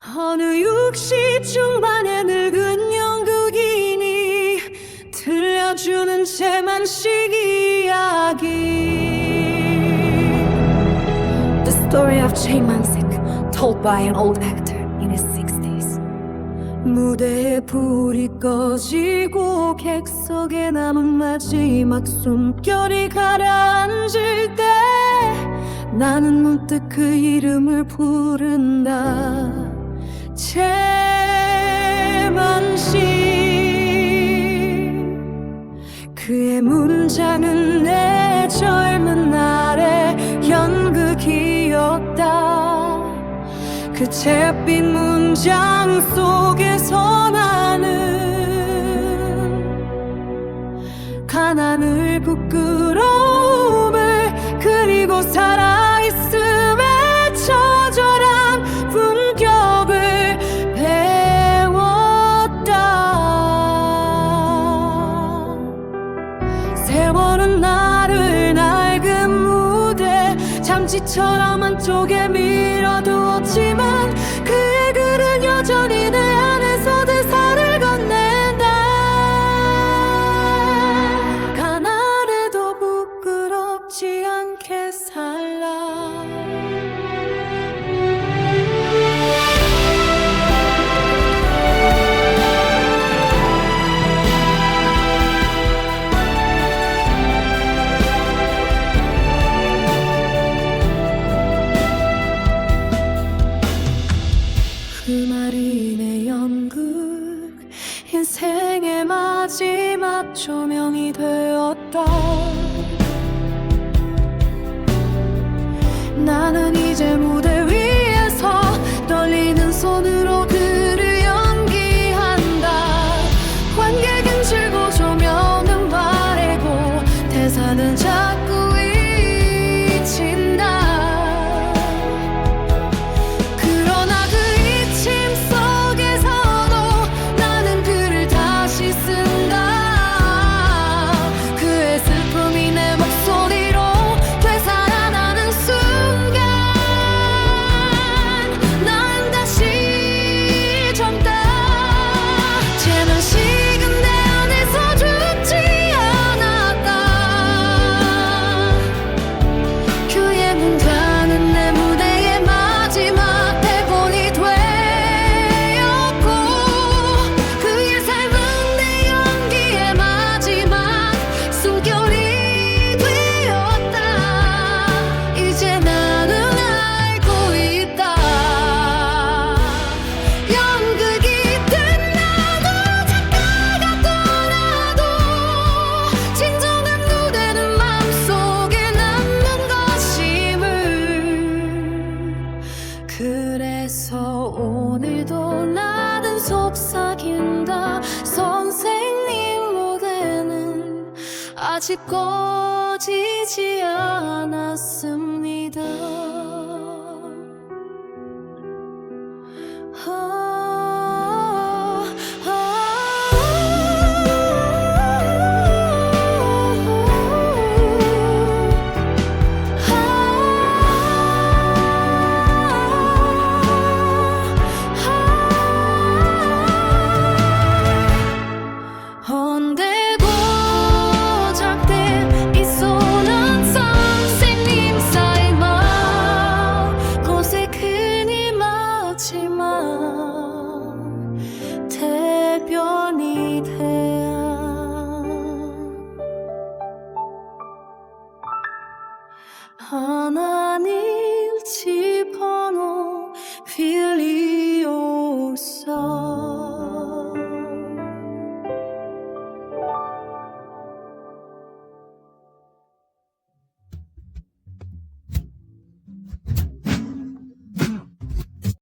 어느 60 중반의 늙은 영국인이 들려주는 제만식 이야기. The story of Chae Mansik told by an old actor in his 60s 무대에 불이 꺼지고 객석에 남은 마지막 숨결이 가라앉을 때 나는 문득 그 이름을 부른다 제만 씨 그의 문장은 내 젊은 날의 연극이었다. 그 잿빛 문장 속에서 나는 가난을 부끄러움을 그리고 살아 세월은 나를 낡은 무대 잠시처럼 한쪽에 밀어두었지만 마지막 조명이 되었다. 나는 이제 무 그래서 오늘도 나는 속삭인다. 선생님 무대는 아직 꺼지지 않았습니다